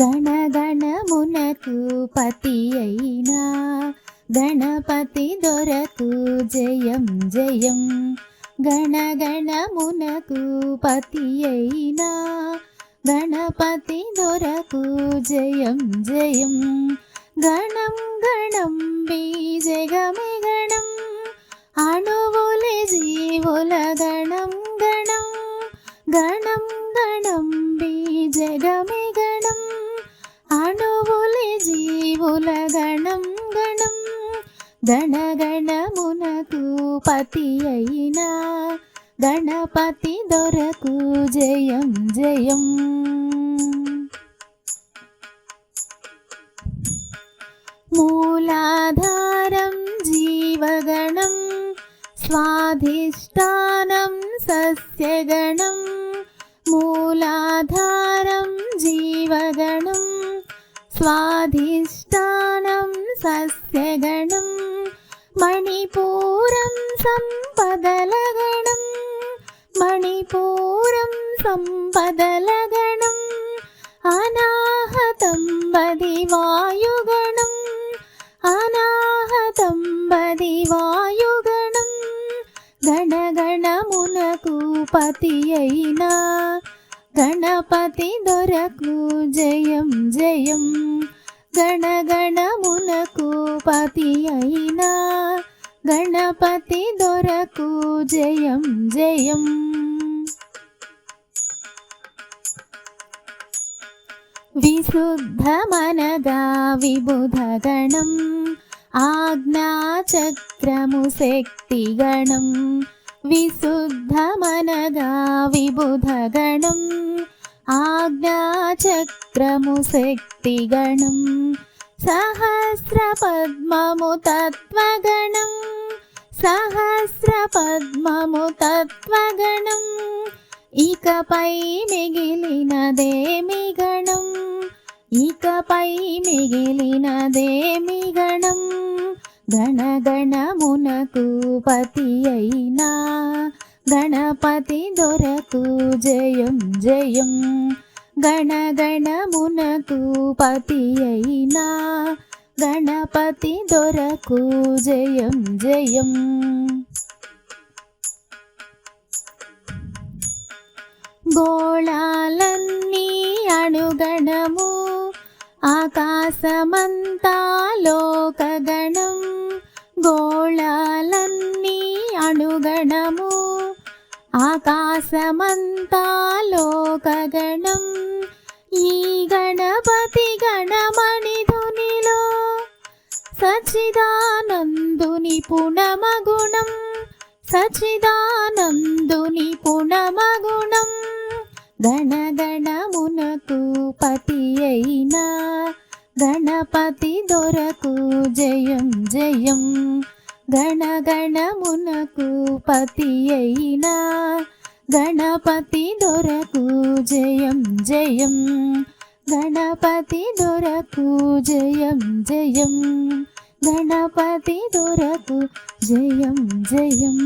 గణగణమునకు పతి అయినా గణపతి దొరకు జయం జయం. గణగణమునకు పతి అయినా గణపతి దొరకు జయం జయం. గణం గణం బీజగమి గణం అణువులి జీవుల గణగణమునకు పతి అయినా గణపతి దొరకు జయం జయం మూలాధారం జీవగణం స్వాధిష్టానం సస్యగణం మూలాధారం జీవగణం స్వాధిష్టానం సస్యగణం మణిపూరం సంపదలగణం మణిపూరం సంపదలగణం అనాహతం బది వాయుగణం అనాహతం బది వాయుగణం గణగణమునకు పతి అయినా గణపతి దొరకు జయం జయం గణగణమునకు పతి అయినా గణపతి దొరకు జయం జయం. విశుద్ధమనగా విబుధగణం ఆజ్ఞాచక్రము శక్తిగణం విశుద్ధమనగా విబుధగణం ఆజ్ఞాచక్రము శక్తిగణం సహస్రపద్మము తత్వగణం. సహస్రపద్మము తత్వగణం. ఇకపై మిగిలినదేమి గణం ఇకపై మిగిలినదేమి గణం గణగణమునకు పతి అయినా. గణపతి దొరకు జయం జయం. గణగణమునకు పతి అయినా. గణపతి దొరకు జయం జయం. గోళాలన్నీ అణుగణము ఆకాశమంతా లోకగణం. గోళాలన్నీ అణుగణము ఆకాశమంతా లోకగణం. సచిదానందుని పునమగుణం సచిదానందుని పునమగుణం గణగణమునకు పతి అయినా గణపతి దొరకు జయం జయం గణగణమునకు పతి అయినా గణపతి దొరకు జయం జయం గణపతి దొరకు జయం జయం గణపతి దొరకు జయం జయం.